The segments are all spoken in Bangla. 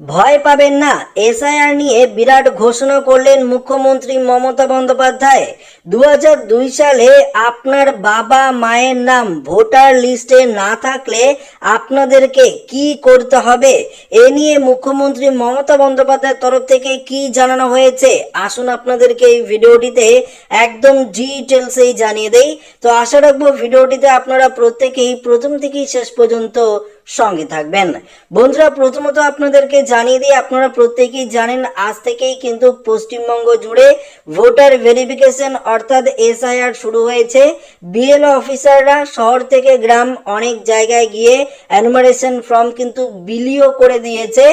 ভয় পাবেন না। এসআইআর নিয়ে বিরাট ঘোষণা করলেন মুখ্যমন্ত্রী মমতা বন্দ্যোপাধ্যায়। দু সালে আপনার বাবা মায়ের নাম ভোটার লিস্টে না থাকলে আপনাদেরকে কি করতে হবে? এ নিয়ে মুখ্যমন্ত্রী মমতা বন্দ্যোপাধ্যায়ের তরফ থেকে কি জানানো হয়েছে? আসুন আপনাদেরকে এই ভিডিওটিতে একদম ডিটেলসেই জানিয়ে দেই। তো আশা রাখব ভিডিওটিতে আপনারা প্রত্যেকেই প্রথম থেকেই শেষ পর্যন্ত সঙ্গে থাকবেন। বন্ধুরা, প্রথমত আপনাদেরকে জানিয়ে দিই, আপনারা প্রত্যেকেই জানেন, আজ থেকেই কিন্তু পশ্চিমবঙ্গ জুড়ে ভোটার ভেরিফিকেশন অর্থাৎ এসআইআর শুরু হয়েছে। বিএলও অফিসাররা শহর থেকে গ্রাম অনেক জায়গায় গিয়ে অ্যানুমারেশন ফর্ম কিন্তু বিলিও করে দিয়েছে।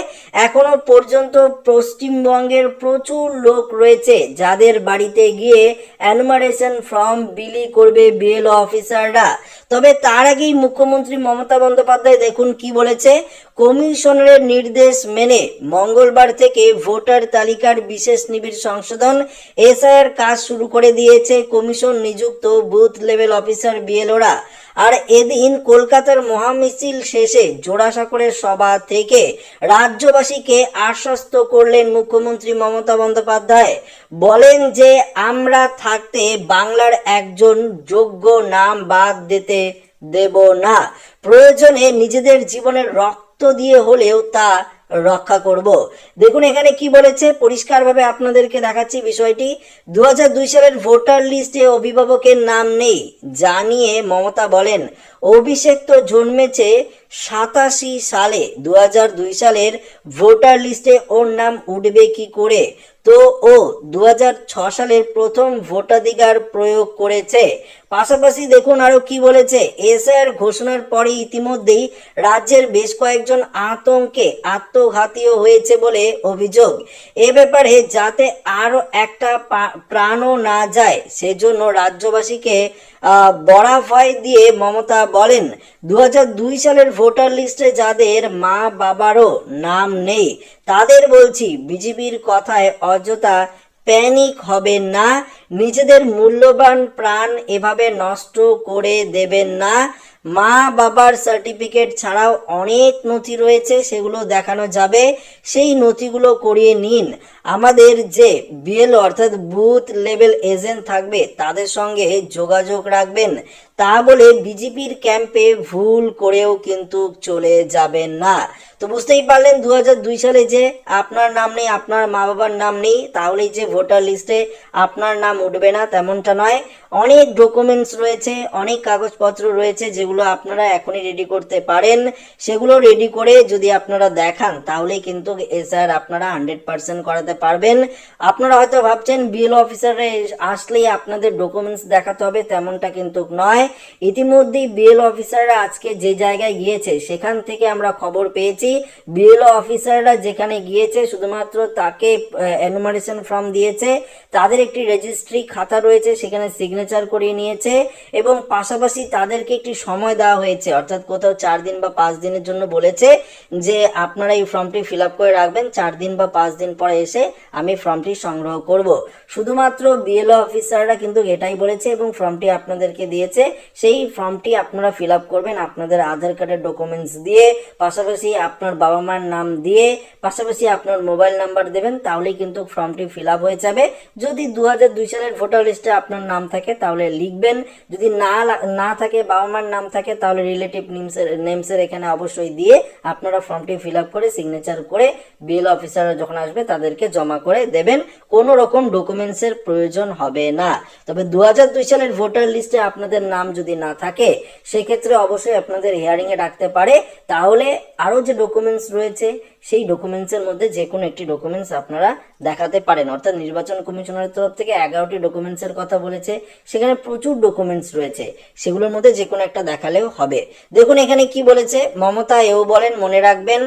এখনও পর্যন্ত পশ্চিমবঙ্গের প্রচুর লোক রয়েছে যাদের বাড়িতে গিয়ে অ্যানুমারেশন ফর্ম বিলি করবে বিএলও অফিসাররা। তবে তার আগেই মুখ্যমন্ত্রী মমতা বন্দ্যোপাধ্যায় দেখুন কি বলেছে। কমিশনের নির্দেশ মেনে মঙ্গলবার থেকে ভোটার তালিকার বিশেষ নিবিড় সংশোধন এসআইআর কাজ শুরু করে দিয়েছে কমিশন নিযুক্ত বুথ লেভেল অফিসার বিএলওরা আর এদিন কলকাতার মহামিছিল শেষে জোড়াসাঁকোরের সভা থেকে রাজ্যবাসীকে আশ্বস্ত করলেন মুখ্যমন্ত্রী মমতা বন্দ্যোপাধ্যায়। বলেন যে, আমরা থাকতে বাংলার একজন যোগ্য নাম বাদ দিতে দেব না। প্রয়োজনে নিজেদের জীবনের রক্ত দিয়ে হলেও তা রক্ষা করব। দেখুন, এখানে কি বলেছে? পরিষ্কারভাবে আপনাদেরকে দেখাচ্ছি বিষয়টি। দু হাজার দুই সালের ভোটার লিস্টে অভিভাবকের নাম নেই। জানিয়ে মমতা বলেন, অভিষেক তো জন্মেছে সাতাশি সালে দু হাজার দুই সালের ভোটার লিস্টে ওর নাম উঠবে কি করে? তো ও দু সালের প্রথম ভোটাধিকার প্রয়োগ করেছে। পাশাপাশি দেখুন আরও কি বলেছে। এসআর ঘোষণার পরে ইতিমধ্যেই রাজ্যের বেশ কয়েকজন আতঙ্কে আত্মঘাতীও হয়েছে বলে অভিযোগ। এ ব্যাপারে যাতে আরও একটা প্রাণও না যায়, সেজন্য রাজ্যবাসীকে ভয় দিয়ে মমতা বলেন দু হাজার দুই সালের ভোটার লিস্টে যাদের মা বাবারও নাম নেই, তাদের বলছি বিজেপির কথায় অযথা প্যানিক হবে না, নিজেদের মূল্যবান প্রাণ এভাবে নষ্ট করে দেবেন না। মা বাবার সার্টিফিকেট ছাড়াও অনেক নথি রয়েছে, সেগুলো দেখানো যাবে। সেই নথিগুলো করিয়ে নিন। আমাদের যে বিএল অর্থাৎ বুথ লেভেল এজেন্ট থাকবে, তাদের সঙ্গে যোগাযোগ রাখবেন। তা বলে বিজেপির ক্যাম্পে ভুল করেও কিন্তু চলে যাবেন না। তো বুঝতেই পারলেন দু দুই সালে যে আপনার নাম নেই, আপনার মা বাবার নাম নেই, তাহলেই যে ভোটার লিস্টে আপনার নাম উঠবে না তেমনটা নয়। অনেক ডকুমেন্টস রয়েছে, অনেক কাগজপত্র রয়েছে যেগুলো আপনারা এখনই রেডি করতে পারেন। সেগুলো রেডি করে যদি আপনারা দেখান, তাহলেই কিন্তু এসআর আপনারা হান্ড্রেড পার্সেন্ট করাতে পারবেন। আপনারা হয়তো ভাবছেন বিএল অফিসারে আসলেই আপনাদের ডকুমেন্টস দেখাতে হবে, তেমনটা কিন্তু নয়। ইতিমধ্যেই বিএল অফিসাররা আজকে যে জায়গায় গিয়েছে, সেখান থেকে আমরা খবর পেয়েছি। বিএলও অফিসাররা যেখানে গিয়েছে, শুধুমাত্র তাকে অ্যানুমারেশন ফর্ম দিয়েছে। তাদের একটি রেজিস্ট্রি খাতা রয়েছে, সেখানে সিগনেচার করিয়ে নিয়েছে এবং পাশাপাশি তাদেরকে একটি সময় দেওয়া হয়েছে, অর্থাৎ কোথাও চার দিন বা পাঁচ দিনের জন্য বলেছে যে, আপনারা এই ফর্মটি ফিল আপ করে রাখবেন, চার দিন বা পাঁচ দিন পরে এসে আমি ফর্মটি সংগ্রহ করব। শুধুমাত্র বিএলও অফিসাররা কিন্তু এটাই বলেছে এবং ফর্মটি আপনাদেরকে দিয়েছে। সেই ফর্মটি আপনারা ফিল আপ করবেন আপনাদের আধার কার্ডের ডকুমেন্টস দিয়ে, পাশাপাশি আপনার বাবা মার নাম দিয়ে, পাশাপাশি আপনার মোবাইল নাম্বার দেবেন, তাহলেই কিন্তু ফর্মটি ফিল আপ হয়ে যাবে। যদি দু সালের ভোটার লিস্টে আপনার নাম থাকে, তাহলে লিখবেন। যদি না না থাকে, বাবা মার নাম থাকে, তাহলে রিলেটিভ নেমসের নেমসের এখানে অবশ্যই দিয়ে আপনারা ফর্মটি ফিল আপ করে সিগনেচার করে বিএল অফিসাররা যখন আসবে, তাদেরকে জমা করে দেবেন। কোনো রকম ডকুমেন্টসের প্রয়োজন হবে না। তবে দু হাজার দুই সালের ভোটার লিস্টে আপনাদের নাম যদি না থাকে, সেক্ষেত্রে অবশ্যই আপনাদের হিয়ারিংয়ে ডাকতে পারে। তাহলে আরও যে ডকুমেন্টস রয়েছে, সেই ডকুমেন্টসের মধ্যে যে কোনো একটি ডকুমেন্টস আপনারা দেখাতে পারেন। অর্থাৎ নির্বাচন কমিশনের তরফ থেকে এগারোটি ডকুমেন্টসের কথা বলেছে। সেখানে প্রচুর ডকুমেন্টস রয়েছে। সেগুলোর মধ্যে যে কোনো একটা দেখালেও হবে। দেখুন, এখানে কি বলেছে? মমতা এও বলেন, মনে রাখবেন,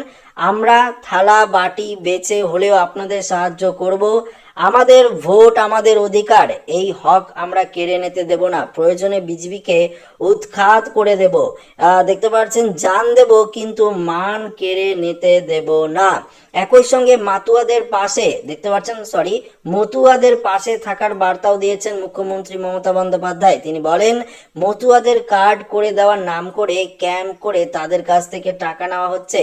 আমরা থালা, বাটি বেচে হলেও আপনাদের সাহায্য করব। আমাদের ভোট, আমাদের অধিকার, এই হক আমরা কেড়ে নিতে দেব না। প্রয়োজনে বিজেপিকে উৎখাত করে দেব। দেখতে পাচ্ছেন, জান দেব, কিন্তু মান কেড়ে নিতে দেব না। একই সঙ্গে মাতুয়াদের পাশে, দেখতে পাচ্ছেন সরি মতুয়াদের পাশে থাকার বার্তাও দিয়েছেন মুখ্যমন্ত্রী মমতা বন্দ্যোপাধ্যায়। তিনি বলেন, মতুয়াদের কার্ড করে দেওয়ার নাম করে ক্যাম্প করে তাদের কাছ থেকে টাকা নেওয়া হচ্ছে।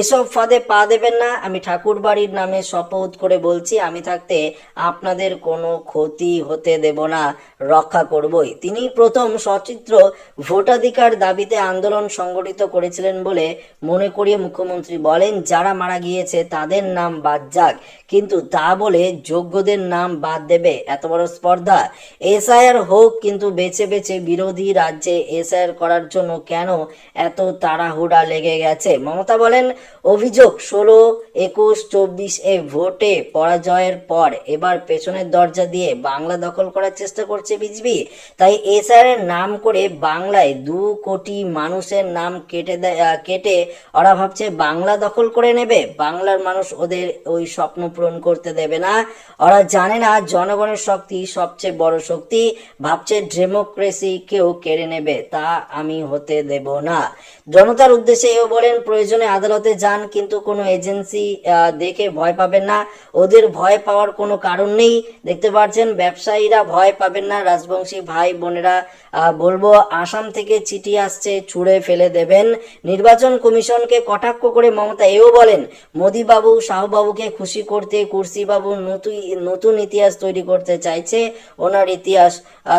এসব ফাঁদে পা দেবেন না। আমি ঠাকুর বাড়ির নামে শপথ করে বলছি, আমি থাকতে আপনাদের কোনো ক্ষতি হতে দেব না, রক্ষা করবই। তিনি প্রথম সচিত্র ভোটাধিকার দাবিতে আন্দোলন সংগঠিত করেছিলেন বলে মনে করিয়ে মুখ্যমন্ত্রী বলেন, যারা মারা গিয়েছে তাদের নাম বাদ যাক, কিন্তু তা বলে যোগ্যদের নাম বাদ দেবে, এত বড় স্পর্ধা। এসআইআর হোক, কিন্তু বেছে বেছে বিরোধী রাজ্যে এসআইআর করার জন্য কেন এত তাড়াহুড়া লেগে গেছে? মমতা বলেন, অভিযোগ ষোলো একুশ চব্বিশ এ ভোটে পরাজয়ের পর এবার পেছনের দরজা দিয়ে বাংলা দখল করার চেষ্টা করছে বিজেপি। তাই এসআর এর নাম করে বাংলায় দু কোটি মানুষের নাম কেটে কেটে ওরা ভাবছে বাংলা দখল করে নেবে। বাংলার মানুষ ওদের ওই স্বপ্ন পূরণ করতে দেবে না। ওরা জানে না জনগণের শক্তি সবচেয়ে বড় শক্তি। ভাবছে ডেমোক্রেসি কেউ কেড়ে নেবে, তা আমি হতে দেব না। জনতার উদ্দেশ্যে এও বলেন, প্রয়োজনে আদালতে যান, কিন্তু কোনো এজেন্সি দেখে ভয় পাবেন না। ওদের ভয় পাওয়ার কোনো কারণ নেই। দেখতে পাচ্ছেন, ব্যবসায়ীরা ভয় পাবেন না। রাজবংশী ভাই বোনেরা বলব, আসাম থেকে চিঠি আসছে, ছুঁড়ে ফেলে দেবেন। নির্বাচন কমিশনকে কটাক্ষ করে মমতা এও বলেন মোদী বাবু শাহবাবুকে খুশি করতে কুর্সি বাবু নতুন নতুন ইতিহাস তৈরি করতে চাইছে। ওনার ইতিহাস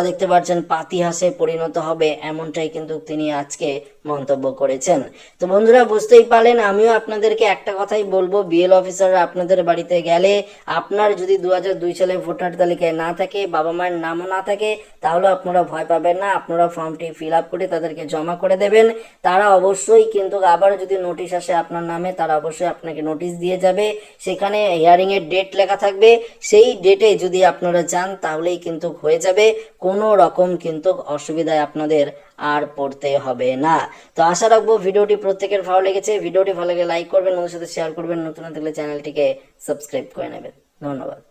দেখতে পাচ্ছেন, পাতিহাসে পরিণত হবে, এমনটাই কিন্তু তিনি আজকে মন্তব্য করেছেন। তো বন্ধুরা, বুঝতেই পারলেন, আমিও আপনাদেরকে একটা কথাই বলব, বিএল অফিসাররা আপনাদের বাড়িতে গেলে আপনার যদি দুই সালে ভোটার তালিকায় না থাকে, বাবা মায়ের নামও না থাকে, তাহলে আপনারা ভয় পাবেন না। আপনারা ফর্মটি ফিল আপ করে তাদেরকে জমা করে দেবেন। তারা অবশ্যই কিন্তু আবার যদি নোটিশ আসে আপনার নামে, তারা অবশ্যই আপনাকে নোটিশ দিয়ে যাবে। সেখানে হিয়ারিং এর ডেট লেখা থাকবে। সেই ডেটে যদি আপনারা যান, তাহলেই কিন্তু হয়ে যাবে। কোনো রকম কিন্তু অসুবিধায় আপনাদের আর পড়তে হবে না। তো আশা রাখব ভিডিওটি প্রত্যেকের ভালো লেগেছে। ভিডিওটি ভালো লাগে লাইক করবেন ওদের সাথে শেয়ার করবেন। নতুন থাকলে চ্যানেলটিকে সাবস্ক্রাইব করে নেবেন। ধন্যবাদ।